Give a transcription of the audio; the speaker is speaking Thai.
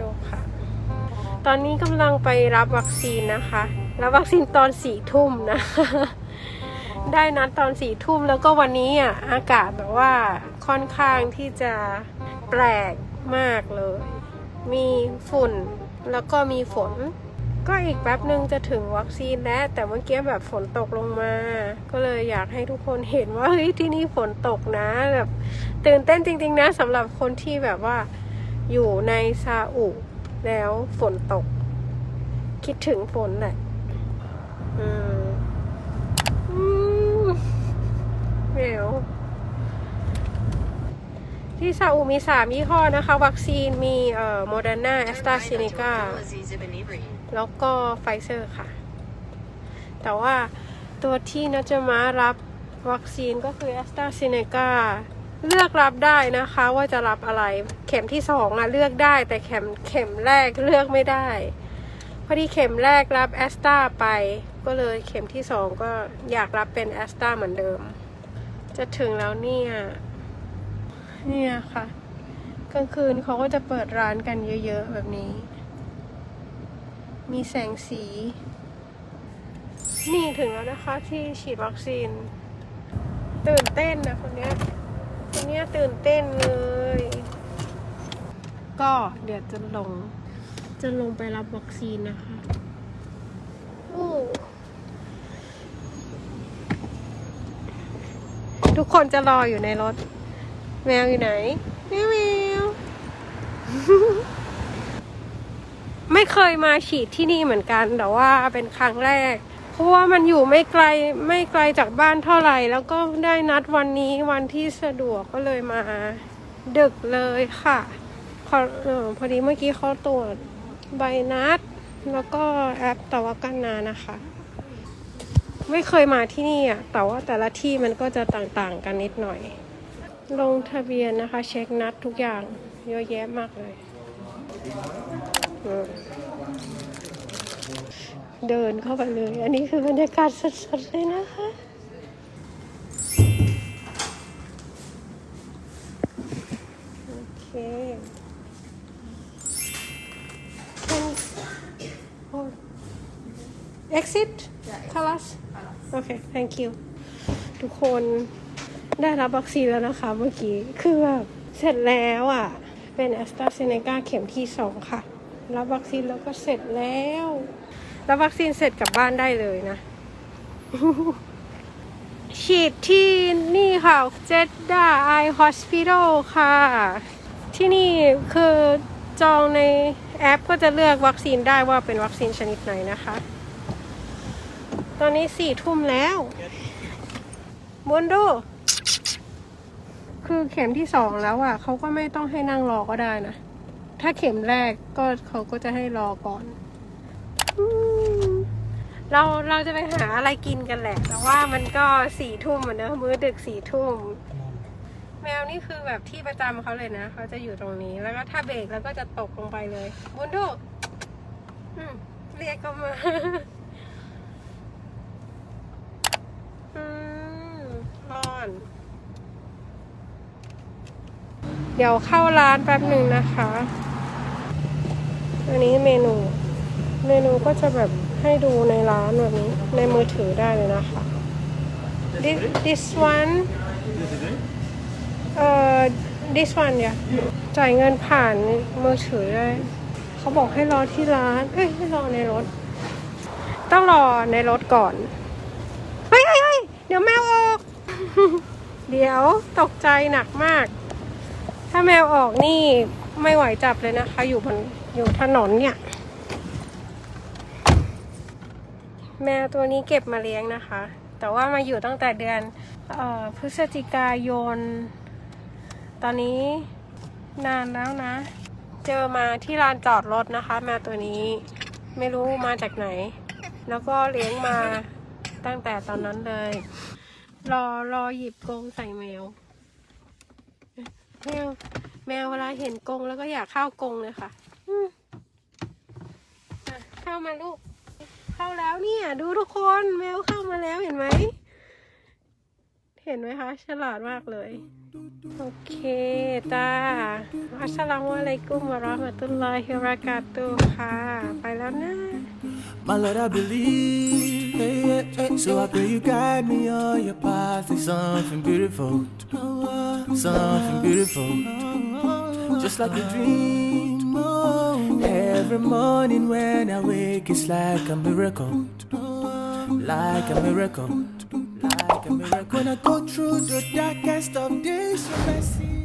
ดูค่ะ ตอนนี้กำลังไปรับวัคซีนนะคะ รับวัคซีนตอนสี่ทุ่มนะคะได้นัดตอนสี่ทุ่มแล้วก็วันนี้อะอากาศแบบว่าค่อนข้างที่จะแปลกมากเลย มีฝุ่นแล้วก็มีฝน ก็อีกแป๊บหนึ่งจะถึงวัคซีนแล้ว แต่เมื่อกี้แบบฝนตกลงมา ก็เลยอยากให้ทุกคนเห็นว่าเฮ้ยที่นี่ฝนตกนะแบบตื่นเต้นจริง ๆ นะสำหรับคนที่แบบว่า อยู่ในซาอุ แล้วฝนตก คิดถึงฝนแหละอืมอืมเหนียวที่ซาอุมีสามยี่ห้อนะคะ วัคซีนมีเอ่อโมเดอร์นาแอสตราเซเนกาแล้วก็ไฟเซอร์ค่ะ แต่ว่าตัวที่นัจจะมารับวัคซีนก็คือแอสตราเซเนกา เลือกรับได้นะคะว่าจะรับอะไร เข็มที่สองอะเลือกได้แต่เข็มเข็มแรกเลือกไม่ได้พอดีเข็มแรกรับแอสตราไป ก็เลยเข็มที่สองก็อยากรับเป็นแอสตราเหมือนเดิม จะถึงแล้วเนี่ยเนี่ยค่ะกลางคืนเขาก็จะเปิดร้านกันเยอะ ๆ แบบนี้ มีแสงสี นี่ถึงแล้วนะคะที่ฉีดวัคซีน ตื่นเต้นนะคนเนี้ย นเนี้ยตื่นเต้นเลย ก็เดี๋ยวจะลง จะลงไปรับวัคซีนนะคะอู้ทุกคนจะรออยู่ในรถ แมวอยู่ไหนแมวแมว ไม่เคยมาฉีดที่นี่เหมือนกัน แต่ว่าเป็นครั้งแรก เพราะว่ามันอยู่ไม่ไกลไม่ไกลจากบ้านเท่าไหร่ แล้วก็ได้นัดวันนี้วันที่สะดวกก็เลยมา ดึกเลยค่ะพอออพอดีเมื่อกี้เขาตรวจใบนัด แล้วก็แอปตวกันนานะคะ ไม่เคยมาที่นี่อะแต่ว่าแต่ละที่มันก็จะต่างๆกันนิดหน่อย ลงทะเบียนนะคะ เช็คนัดทุกอย่างเยอะแยะมากเลยอ เดินเข้าไปเลย อันนี้คือบรรยากาศสดๆเลยนะคะโอเค Can oh exit tell us okay thank you ทุกคนได้รับวัคซีนแล้วนะคะเมื่อกี้ คือแบบเสร็จแล้วอะ เป็น a s t r a z เซ e c a เข็มที่สองค่ะ รับวัคซีนแล้วก็เสร็จแล้ว รับวัคซีนเสร็จกลับบ้านได้เลยนะ ฉีดที่นี่ค่ะเจดดาไอฮอสพิทอลค่ะ ที่นี่คือจองในแอปก็จะเลือกวัคซีนได้ว่าเป็นวัคซีนชนิดไหนนะคะ ตอนนี้สี่ทุ่มแล้วบนดู คือเข็มที่สองแล้วอะเขาก็ไม่ต้องให้นั่งรอก็ได้นะ ถ้าเข็มแรกก็เขาก็จะให้รอก่อน เราเราจะไปหาอะไรกินกันแหละ แต่ว่ามันก็สี่ทุ่มเหมือนเดิมมื้อดึกสี่ทุ่ม แมวนี่คือแบบที่ประจำเขาเลยนะ เขาจะอยู่ตรงนี้ แล้วก็ถ้าเบรกแล้วก็จะตกลงไปเลยบุนดูอืมเรียกก็มา อืมร้อน เดี๋ยวเข้าร้านแป๊บหนึ่งนะคะ อันนี้เมนู เมนูก็จะแบบ ให้ดูในร้านแบบนี้ ในมือถือได้เลยนะคะ This, this one เอ่อ this one เนี่ยจ่ายเงินผ่านมือถือได้ เขาบอกให้รอที่ร้านเอ้ยให้รอในรถ ต้องรอในรถก่อน เฮ้ยเฮ้ยเฮ้ยเดี๋ยวแมวออก เดี๋ยวตกใจหนักมาก ถ้าแมวออกนี่ไม่ไหวจับเลยนะคะ อยู่บนอยู่ถนนเนี่ย แมวตัวนี้เก็บมาเลี้ยงนะคะ แต่ว่ามาอยู่ตั้งแต่เดือนออพฤศจิกายน ตอนนี้นานแล้วนะ เจอมาที่ลานจอดรถนะคะ แมวตัวนี้ไม่รู้มาจากไหน แล้วก็เลี้ยงมาตั้งแต่ตอนนั้นเลย รอรอหยิบกรงใส่แมว แมวแมวเวลาเห็นกรงแล้วก็อยากเข้ากรงเลยค่ะเข้ามาลูก เข้าแล้วเนี่ย ดูทุกคนแมวเข้ามาแล้วเห็นไหม เห็นไหมคะ ฉลาดมากเลย โอเคจ้าอัสสลามุอะลัยกุมวะเราะห์มะตุลลอฮิวะบะเราะกาตุฮ์ค่ะ ไปแล้วนะ My Lord, I believe. Hey, hey, hey. So I pray you guide me on your path. There's something beautiful, something beautiful, just like a dream. Hey. Every morning when I wake, it's like a miracle, like a miracle, like a miracle. When I go through the darkest of days, your.